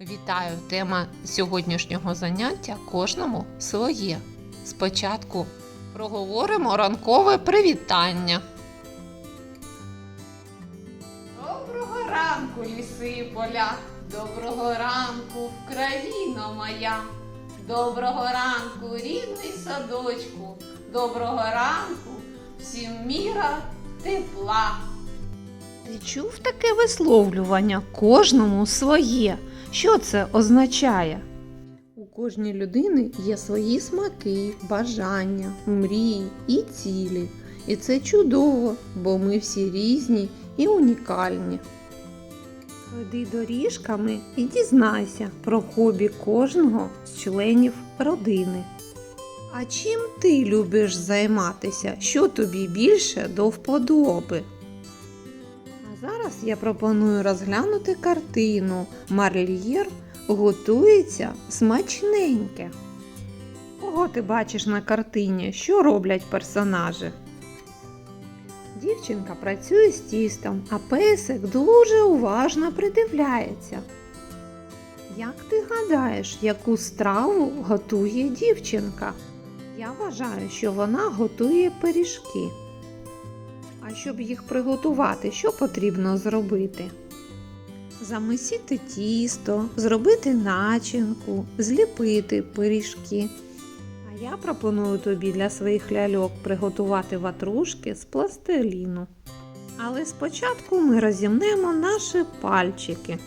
Вітаю! Тема сьогоднішнього заняття кожному своє. Спочатку проговоримо ранкове привітання. Доброго ранку, ліси і поля. Доброго ранку, Вкраїно моя. Доброго ранку, рідний садочку. Доброго ранку, всім міра тепла. Ти чув таке висловлювання кожному своє. Що це означає? У кожній людини є свої смаки, бажання, мрії і цілі. І це чудово, бо ми всі різні і унікальні. Йди доріжками і дізнайся про хобі кожного з членів родини. А чим ти любиш займатися? Що тобі більше до вподоби? Зараз я пропоную розглянути картину Марльєр готується смачненьке. Кого ти бачиш на картині? Що роблять персонажі? Дівчинка працює з тістом, а песик дуже уважно придивляється. Як ти гадаєш, яку страву готує дівчинка? Я вважаю, що вона готує пиріжки. А щоб їх приготувати, що потрібно зробити? Замесіти тісто, зробити начинку, зліпити пиріжки. А я пропоную тобі для своїх ляльок приготувати ватрушки з пластиліну. Але спочатку ми розімнемо наші пальчики.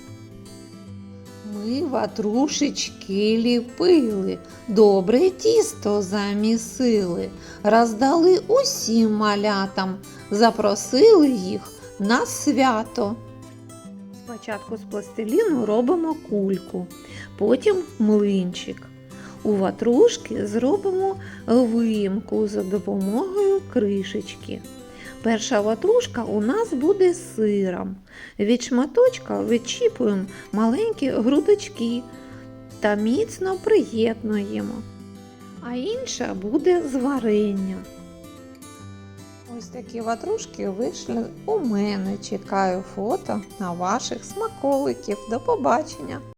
Ми ватрушечки ліпили, добре тісто замісили, роздали усім малятам, запросили їх на свято. Спочатку з пластиліну робимо кульку, потім млинчик. У ватрушки зробимо виїмку за допомогою кришечки. Перша ватрушка у нас буде з сиром. Від шматочка відчіпуємо маленькі грудочки та міцно приєднуємо. А інша буде з варення. Ось такі ватрушки вийшли у мене. Чекаю фото на ваших смаколиків. До побачення!